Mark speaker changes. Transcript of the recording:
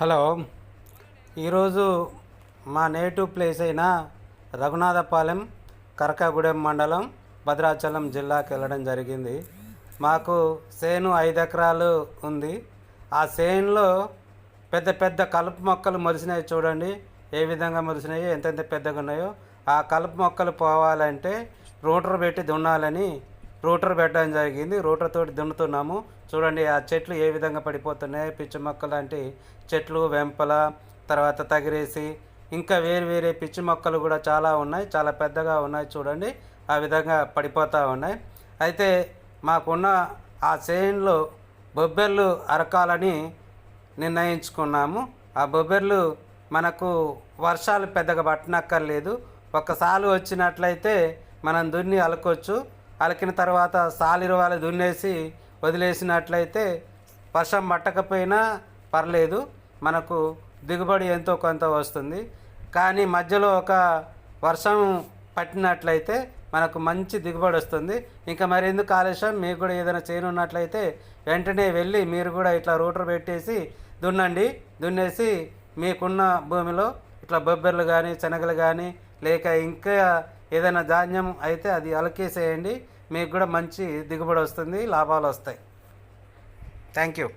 Speaker 1: Hello. ఈరోజు మా native place అయిన రఘునాథపాలెం కరకాగూడెం మండలం భద్రాచలం జిల్లాకి వెళ్ళడం జరిగింది. మాకు సేను ఐదు ఎకరాలు ఉంది. ఆ సేనులో పెద్ద పెద్ద కలుపు మొక్కలు మొలిసినాయి చూడండి. ఏ విధంగా మొలిసినాయో ఎంతెంత పెద్దగా ఉన్నాయో. ఆ కలుపు మొక్కలు పోవాలంటే రోటర్ పెట్టి దున్నాలని రోటర్ పెట్టడం జరిగింది. రోటర్ తోటి దున్నుతున్నాము. చూడండి ఆ చెట్లు ఏ విధంగా పడిపోతున్నాయి. పిచ్చి మొక్కలు లాంటి చెట్లు వెంపల తర్వాత తగిరేసి ఇంకా వేరు వేరే పిచ్చి మొక్కలు కూడా చాలా ఉన్నాయి. చాలా పెద్దగా ఉన్నాయి చూడండి. ఆ విధంగా పడిపోతూ ఉన్నాయి. అయితే మాకున్న ఆ చేనులో బొబ్బెర్లు అరకాలని నిర్ణయించుకున్నాము. ఆ బొబ్బెర్లు మనకు వర్షాలు పెద్దగా పట్టనక్కర్లేదు. ఒకసారి వచ్చినట్లయితే మనం దున్ని అలకొచ్చు. అలకిన తర్వాత సాలిరువాలు దున్నేసి వదిలేసినట్లయితే వర్షం మట్టకపోయినా పర్లేదు మనకు దిగుబడి ఎంతో కొంత వస్తుంది. కానీ మధ్యలో ఒక వర్షం పట్టినట్లయితే మనకు మంచి దిగుబడి వస్తుంది. ఇంకా మరి ఎందుకు ఆలస్యం మీకు కూడా ఏదైనా చేయను ఉన్నట్లయితే వెంటనే వెళ్ళి మీరు కూడా ఇట్లా రూటర్ పెట్టేసి దున్నండి. దున్నేసి మీకున్న భూమిలో ఇట్లా బొబ్బెర్లు కానీ శనగలు కానీ లేక ఇంకా ఏదైనా ధాన్యం అయితే అది అలకేసేయండి. మీకు కూడా మంచి దిగుబడి వస్తుంది లాభాలు వస్తాయి. Thank you